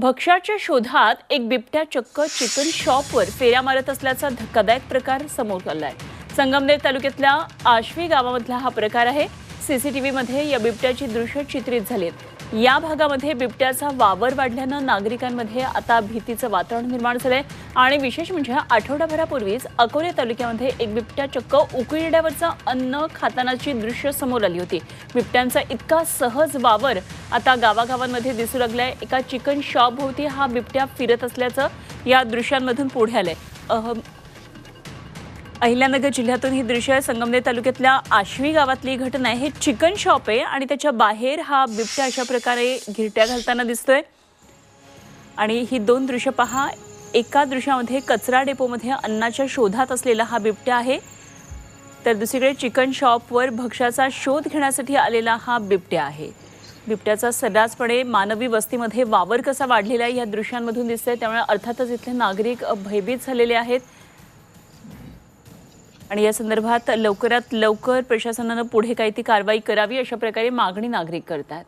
भक्ष्याच्या शोधात एक बिबट्या चक्क चिकन शॉपवर फेऱ्या मारत असल्याचा धक्कादायक प्रकार समोर आलाय. संगमनेर तालुक्यातल्या आश्वी गावामधला हा प्रकार आहे. सीसीटीव्ही मध्ये या बिबट्याची दृश्य चित्रित झालीत या भागामध्ये बिबट्याचा वावर वाढल्यानं नागरिकांमध्ये आता भीतीचं वातावरण निर्माण झालंय. आणि विशेष म्हणजे आठवडाभरापूर्वीच अकोले तालुक्यामध्ये एक बिबट्या चक्क उकिरड्यावरचं अन्न खातानाची दृश्य समोर आली होती. बिबट्यांचा इतका सहज वावर आता गावागावांमध्ये दिसू लागलाय. एका चिकन शॉपभोवती हा बिबट्या फिरत असल्याचं या दृश्यांमधून पुढे आलंय. अहिल्यानगर जिल्ह्यातून ही दृश्य आहे. संगमनेर तालुक्यातल्या आश्वी गावातली घटना आहे. हे चिकन शॉप आहे आणि त्याच्या बाहेर हा बिबट्या अशा प्रकारे घिरट्या घालताना दिसतोय. आणि ही दोन दृश्य पहा. एका दृश्यामध्ये कचरा डेपोमध्ये अन्नाच्या शोधात असलेला हा बिबट्या आहे. तर दुसरीकडे चिकन शॉपवर भक्ष्याचा शोध घेण्यासाठी आलेला हा बिबट्या आहे. बिबट्याचा सर्रासपणे मानवी वस्तीमध्ये वावर कसा वाढलेला आहे या दृश्यांमधून दिसतंय. त्यामुळे अर्थातच इथले नागरिक भयभीत झालेले आहेत. आणि या संदर्भात लवकरात लवकर प्रशासनानं पुढे काही ती कारवाई करावी अशा प्रकारे मागणी नागरिक करतात.